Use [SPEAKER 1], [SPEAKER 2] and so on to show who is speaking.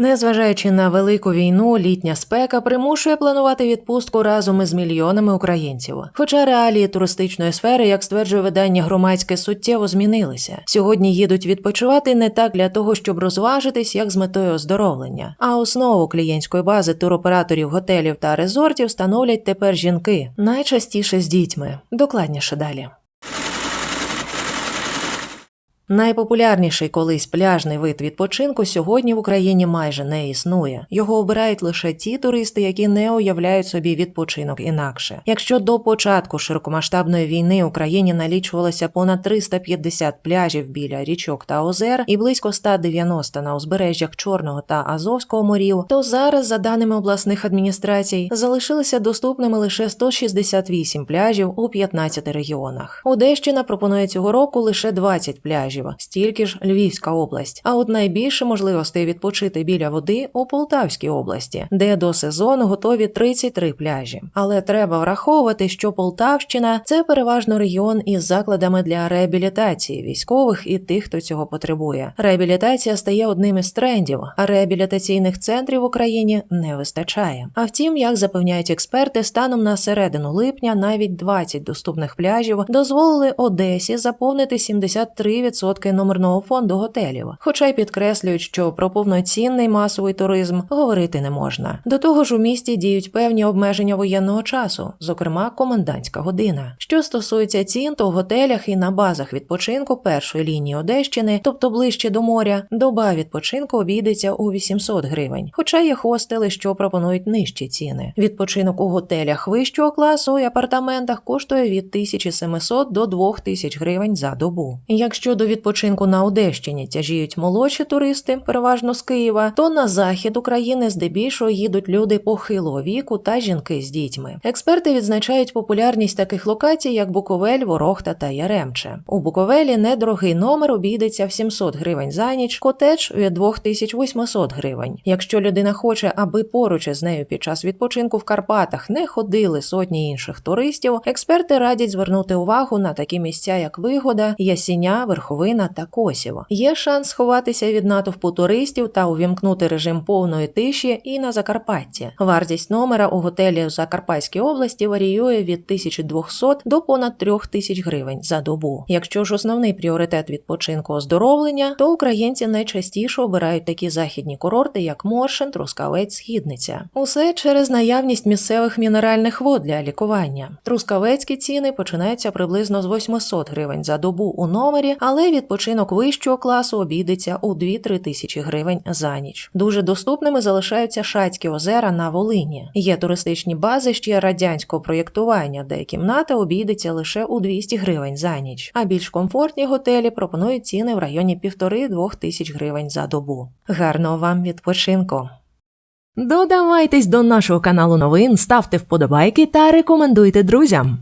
[SPEAKER 1] Незважаючи на велику війну, літня спека примушує планувати відпустку разом із мільйонами українців. Хоча реалії туристичної сфери, як стверджує видання громадське, суттєво змінилися. Сьогодні їдуть відпочивати не так для того, щоб розважитись, як з метою оздоровлення. А основу клієнтської бази туроператорів готелів та резортів становлять тепер жінки, найчастіше з дітьми. Докладніше далі. Найпопулярніший колись пляжний вид відпочинку сьогодні в Україні майже не існує. Його обирають лише ті туристи, які не уявляють собі відпочинок інакше. Якщо до початку широкомасштабної війни Україні налічувалося понад 350 пляжів біля річок та озер і близько 190 на узбережжях Чорного та Азовського морів, то зараз, за даними обласних адміністрацій, залишилися доступними лише 168 пляжів у 15 регіонах. Одещина пропонує цього року лише 20 пляжів, стільки ж Львівська область. А от найбільше можливостей відпочити біля води у Полтавській області, де до сезону готові 33 пляжі. Але треба враховувати, що Полтавщина це переважно регіон із закладами для реабілітації військових і тих, хто цього потребує. Реабілітація стає одним із трендів, а реабілітаційних центрів в Україні не вистачає. А втім, як запевняють експерти, станом на середину липня навіть 20 доступних пляжів дозволили Одесі заповнити 73% номерного фонду готелів. Хоча й підкреслюють, що про повноцінний масовий туризм говорити не можна. До того ж, у місті діють певні обмеження воєнного часу, зокрема комендантська година. Що стосується цін, то в готелях і на базах відпочинку першої лінії Одещини, тобто ближче до моря, доба відпочинку обійдеться у 800 гривень. Хоча є хостели, що пропонують нижчі ціни. Відпочинок у готелях вищого класу і апартаментах коштує від 1700 до 2000 гривень за добу. Якщо до відпочинку на Одещині тяжіють молодші туристи, переважно з Києва, то на захід України здебільшого їдуть люди похилого віку та жінки з дітьми. Експерти відзначають популярність таких локацій, як Буковель, Ворохта та Яремче. У Буковелі недорогий номер обійдеться в 700 гривень за ніч, котедж від 2800 гривень. Якщо людина хоче, аби поруч із нею під час відпочинку в Карпатах не ходили сотні інших туристів, експерти радять звернути увагу на такі місця, як Вигода, Ясіня, Верховина та Косів. Є шанс сховатися від натовпу туристів та увімкнути режим повної тиші і на Закарпатті. Вартість номера у готелі в Закарпатській області варіює від 1200 до понад 3000 гривень за добу. Якщо ж основний пріоритет відпочинку оздоровлення, то українці найчастіше обирають такі західні курорти, як Моршин, Трускавець, Східниця. Усе через наявність місцевих мінеральних вод для лікування. Трускавецькі ціни починаються приблизно з 800 гривень за добу у номері, відпочинок вищого класу обійдеться у 2-3 тисячі гривень за ніч. Дуже доступними залишаються Шацькі озера на Волині. Є туристичні бази ще радянського проєктування, де кімната обійдеться лише у 200 гривень за ніч. А більш комфортні готелі пропонують ціни в районі 1,5-2 тисяч гривень за добу. Гарного вам відпочинку! Додавайтесь до нашого каналу новин, ставте вподобайки та рекомендуйте друзям.